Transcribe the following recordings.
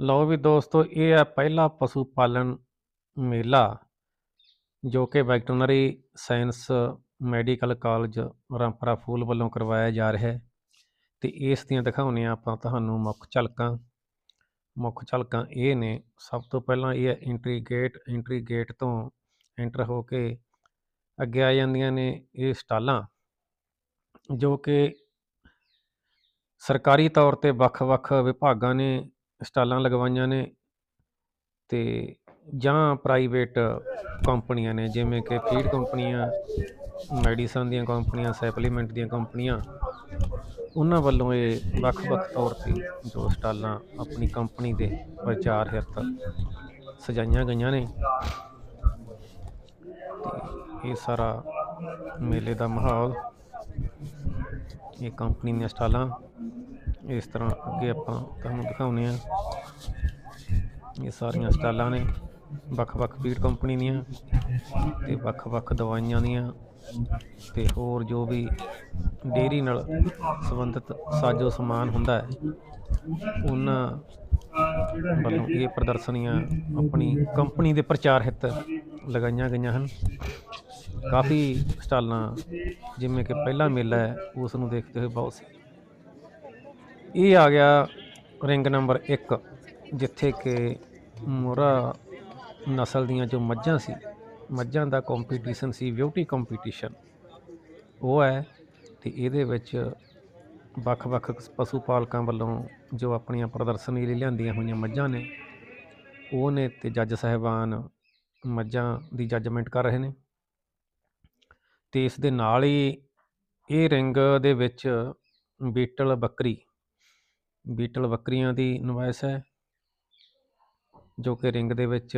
ਲਓ ਵੀ ਦੋਸਤੋ, ਇਹ ਹੈ ਪਹਿਲਾ ਪਸ਼ੂ ਪਾਲਣ ਮੇਲਾ, ਜੋ ਕਿ veterinary science medical college Rampura Phul ਵੱਲੋਂ ਕਰਵਾਇਆ ਜਾ ਰਿਹਾ ਹੈ। ਤੇ ਇਸ ਦੀਆਂ ਦਿਖਾਉਂਦੇ ਹਾਂ ਆਪਾਂ ਤੁਹਾਨੂੰ ਮੁੱਖ ਝਲਕਾਂ। ਮੁੱਖ ਝਲਕਾਂ ਇਹ ਨੇ, ਸਭ ਤੋਂ ਪਹਿਲਾਂ ਇਹ ਹੈ ਐਂਟਰੀ ਗੇਟ ਐਂਟਰੀ ਗੇਟ ਤੋਂ ਐਂਟਰ ਹੋ ਕੇ ਅੱਗੇ ਆ ਜਾਂਦੀਆਂ ਨੇ ਇਹ ਸਟਾਲਾਂ, ਜੋ ਕਿ ਸਰਕਾਰੀ ਤੌਰ ਤੇ ਵੱਖ-ਵੱਖ ਵਿਭਾਗਾਂ ਨੇ ਸਟਾਲਾਂ ਲਗਵਾਈਆਂ ਨੇ ਤੇ ਜਾਂ ਪ੍ਰਾਈਵੇਟ ਕੰਪਨੀਆਂ ਨੇ, ਜਿਵੇਂ ਕਿ ਫੀਡ ਕੰਪਨੀਆਂ ਮੈਡੀਸਨ ਦੀਆਂ ਕੰਪਨੀਆਂ ਸੈਪਲੀਮੈਂਟ ਦੀਆਂ ਕੰਪਨੀਆਂ, ਉਹਨਾਂ ਵੱਲੋਂ ਇਹ ਵੱਖ-ਵੱਖ ਤੌਰ ਤੇ ਜੋ ਸਟਾਲਾਂ ਆਪਣੀ ਕੰਪਨੀ ਦੇ ਪ੍ਰਚਾਰ ਹਿੱਤ ਸਜਾਈਆਂ ਗਈਆਂ ਨੇ ਤੇ ਇਹ ਸਾਰਾ ਮੇਲੇ ਦਾ ਮਾਹੌਲ, ਇਹ ਕੰਪਨੀ ਦੀਆਂ ਸਟਾਲਾਂ ਇਸ ਤਰ੍ਹਾਂ ਅੱਗੇ ਆਪਾਂ ਤੁਹਾਨੂੰ ਦਿਖਾਉਂਦੇ ਆ ਇਹ ਸਾਰੀਆਂ ਸਟਾਲਾਂ ਨੇ ਵੱਖ-ਵੱਖ ਫੀਡ ਕੰਪਨੀ ਦੀਆਂ ਤੇ ਵੱਖ-ਵੱਖ ਦਵਾਈਆਂ ਦੀਆਂ ਤੇ ਹੋਰ ਜੋ ਵੀ ਡੇਅਰੀ ਨਾਲ ਸੰਬੰਧਿਤ ਸਾਜੋ ਸਮਾਨ ਹੁੰਦਾ ਹੈ, ਉਹਨਾਂ ਵੱਲੋਂ ਇਹ ਪ੍ਰਦਰਸ਼ਨੀਆਂ ਆਪਣੀ ਕੰਪਨੀ ਦੇ ਪ੍ਰਚਾਰ ਹਿੱਤ ਲਗਾਈਆਂ ਗਈਆਂ ਹਨ। ਕਾਫੀ ਸਟਾਲਾਂ ਜਿਵੇਂ ਕਿ ਪਹਿਲਾ ਮੇਲਾ ਹੈ, ਉਸ ਨੂੰ ਦੇਖਦੇ ਹੋਏ ਬਹੁਤ ਸੀ। ਇਹ ਆ ਗਿਆ ਰਿੰਗ ਨੰਬਰ 1 ਜਿੱਥੇ ਕਿ ਮੋਰਾ ਨਸਲ ਦੀਆਂ ਜੋ ਮੱਝਾਂ ਸੀ, ਮੱਝਾਂ ਦਾ ਕੰਪੀਟੀਸ਼ਨ ਸੀ ਬਿਊਟੀ ਕੰਪੀਟੀਸ਼ਨ ਉਹ ਹੈ ਤੇ ਇਹਦੇ ਵਿੱਚ ਵੱਖ-ਵੱਖ ਪਸ਼ੂ ਪਾਲਕਾਂ ਵੱਲੋਂ ਜੋ ਆਪਣੀਆਂ ਪ੍ਰਦਰਸ਼ਨੀ ਲਈ ਲਿਆਂਦੀਆਂ ਹੋਈਆਂ ਮੱਝਾਂ ਨੇ, ਉਹ ਨੇ ਤੇ ਜੱਜ ਸਾਹਿਬਾਨ ਮੱਝਾਂ ਦੀ ਜੱਜਮੈਂਟ ਕਰ ਰਹੇ ਨੇ। ਤੇ ਇਸ ਦੇ ਨਾਲ ਹੀ ਇਹ ਰਿੰਗ ਦੇ ਵਿੱਚ ਬੀਟਲ ਬੱਕਰੀ ਬੀਟਲ ਬੱਕਰੀਆਂ ਦੀ ਨੁਮਾਇਸ਼ ਹੈ, ਜੋ ਕਿ ਰਿੰਗ ਦੇ ਵਿੱਚ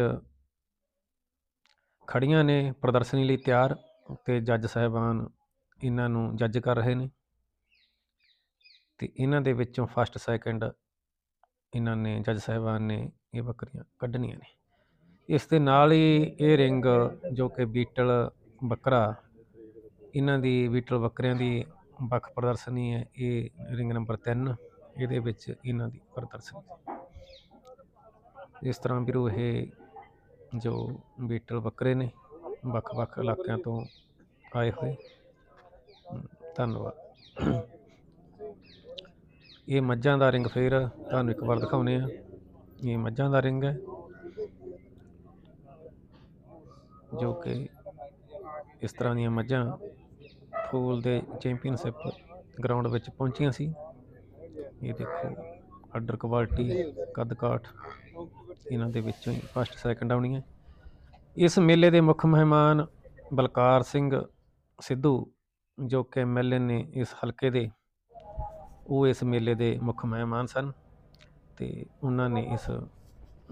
ਖੜੀਆਂ ਨੇ, ਪ੍ਰਦਰਸ਼ਨੀ ਲਈ ਤਿਆਰ ਤੇ ਜੱਜ ਸਾਹਿਬਾਨ ਇਹਨਾਂ ਨੂੰ ਜੱਜ ਕਰ ਰਹੇ ਨੇ ਤੇ ਇਹਨਾਂ ਦੇ ਵਿੱਚੋਂ ਫਸਟ ਸੈਕਿੰਡ ਇਹਨਾਂ ਨੇ, ਜੱਜ ਸਾਹਿਬਾਨ ਨੇ ਇਹ ਬੱਕਰੀਆਂ ਕੱਢਣੀਆਂ ਨੇ। ਇਸ ਦੇ ਨਾਲ ਹੀ ਇਹ ਰਿੰਗ ਜੋ ਕਿ ਬੀਟਲ ਬੱਕਰਾ, ਇਹਨਾਂ ਦੀ ਬੀਟਲ ਬੱਕਰਿਆਂ ਦੀ ਵੱਖ ਪ੍ਰਦਰਸ਼ਨੀ ਹੈ, ਇਹ ਰਿੰਗ ਨੰਬਰ 3 ਇਹਦੇ ਵਿੱਚ ਇਹਨਾਂ ਦੀ ਪ੍ਰਦਰਸ਼ਨੀ। ਇਸ ਤਰ੍ਹਾਂ ਵੀਰੋ ਇਹ ਜੋ ਬੀਟਲ ਬੱਕਰੇ ਨੇ, ਵੱਖ-ਵੱਖ ਇਲਾਕਿਆਂ ਤੋਂ ਆਏ ਹੋਏ। ਧੰਨਵਾਦ। ਇਹ ਮੱਝਾਂ ਦਾ ਰਿੰਗ ਫੇਰ ਤੁਹਾਨੂੰ ਇੱਕ ਵਾਰ ਦਿਖਾਉਨੇ ਆ ਇਹ ਮੱਝਾਂ ਦਾ ਰਿੰਗ ਹੈ। ਜੋ ਕਿ ਇਸ ਤਰ੍ਹਾਂ ਦੀਆਂ ਮੱਝਾਂ ਫੂਲ ਦੇ ਚੈਂਪੀਅਨਸ਼ਿਪ ਗਰਾਊਂਡ ਵਿੱਚ ਪਹੁੰਚੀਆਂ ਸੀ। ਇਹ ਦੇਖੋ ਆਰਡਰ ਕੁਆਲਿਟੀ ਕੱਦ ਕਾਠ ਇਹਨਾਂ ਦੇ ਵਿੱਚੋਂ ਹੀ ਫਸਟ ਸੈਕਿੰਡ ਆਉਣੀ ਹੈ। ਇਸ ਮੇਲੇ ਦੇ ਮੁੱਖ ਮਹਿਮਾਨ ਬਲਕਾਰ ਸਿੰਘ ਸਿੱਧੂ, ਜੋ ਕਿ ਐਮਐਲਏ ਨੇ ਇਸ ਹਲਕੇ ਦੇ। ਉਹ ਇਸ ਮੇਲੇ ਦੇ ਮੁੱਖ ਮਹਿਮਾਨ ਸਨ ਤੇ ਉਹਨਾਂ ਨੇ ਇਸ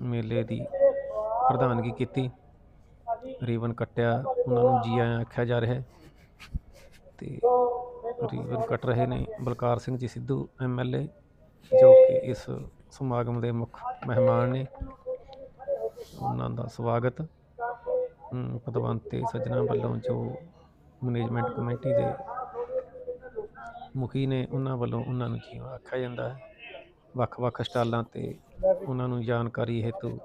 ਮੇਲੇ ਦੀ ਪ੍ਰਧਾਨਗੀ ਕੀਤੀ। ਰੀਬਨ ਕੱਟਿਆ, ਉਹਨਾਂ ਨੂੰ ਜੀ ਆਇਆਂ ਆਖਿਆ ਜਾ ਰਿਹਾ ਹੈ। ਤੇ ਰੀਬਨ ਕੱਟ ਰਹੇ ਨੇ ਬਲਕਾਰ ਸਿੰਘ ਜੀ ਸਿੱਧੂ ਐਮਐਲਏ ਜੋ ਕਿ ਇਸ ਸਮਾਗਮ ਦੇ ਮੁੱਖ ਮਹਿਮਾਨ ਨੇ। ਉਹਨਾਂ ਦਾ ਸਵਾਗਤ ਅਮ, ਪਦਵੰਤ ਤੇ ਸੱਜਣਾ ਵੱਲੋਂ ਜੋ ਮੈਨੇਜਮੈਂਟ ਕਮੇਟੀ ਦੇ ਮੁਖੀ ਨੇ ਉਹਨਾਂ ਵੱਲੋਂ ਉਹਨਾਂ ਨੂੰ ਜੀ ਆਖਿਆ ਜਾਂਦਾ ਹੈ। ਵੱਖ-ਵੱਖ ਸਟਾਲਾਂ ਤੇ ਉਹਨਾਂ ਨੂੰ ਜਾਣਕਾਰੀ ਹੈਤੂ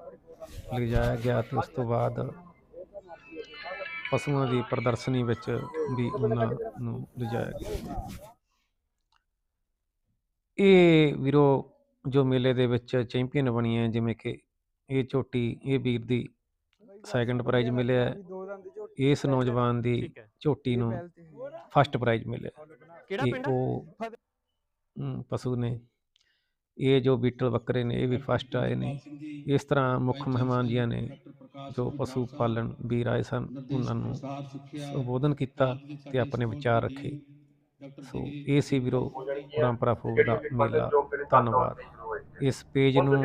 ਲਿਜਾਇਆ ਗਿਆ ਤੇ ਉਸ ਤੋਂ ਬਾਅਦ ਪਸ਼ੂਆਂ ਦੀ ਪ੍ਰਦਰਸ਼ਨੀ ਵਿੱਚ ਵੀ ਉਹਨਾਂ ਨੂੰ ਲਿਜਾਇਆ ਗਿਆ। ਇਹ ਵੀਰੋ ਜੋ ਮੇਲੇ ਦੇ ਵਿੱਚ ਚੈਂਪੀਅਨ ਬਣੀ ਹੈ ਜਿਵੇਂ ਕਿ ਇਹ ਝੋਟੀ ਇਹ ਵੀਰ ਦੀ ਸੈਕੰਡ ਪ੍ਰਾਈਜ਼ ਮਿਲਿਆ। ਇਸ ਨੌਜਵਾਨ ਦੀ ਝੋਟੀ ਨੂੰ ਫਸਟ ਪ੍ਰਾਈਜ਼ ਮਿਲਿਆ ਕਿਹੜਾ ਪਿੰਡ? ਉਹ ਪਸ਼ੂ ਨੇ। ਇਹ ਜੋ ਬੀਟਲ ਬੱਕਰੇ ਨੇ ਇਹ ਵੀ ਫਸਟ ਆਏ ਨੇ। ਇਸ ਤਰ੍ਹਾਂ ਮੁੱਖ ਮਹਿਮਾਨ ਜੀਆਂ ਨੇ। ਜੋ ਪਸ਼ੂ ਪਾਲਣ ਵੀਰ ਆਏ ਸਨ, ਉਹਨਾਂ ਨੂੰ ਸੰਬੋਧਨ ਕੀਤਾ ਤੇ ਆਪਣੇ ਵਿਚਾਰ ਰੱਖੇ। ਸੋ ਇਹ ਸੀ ਵੀਰੋ ਪਰੰਪਰਾ ਫੂਡ ਦਾ ਮੇਲਾ। ਧੰਨਵਾਦ। ਇਸ ਪੇਜ ਨੂੰ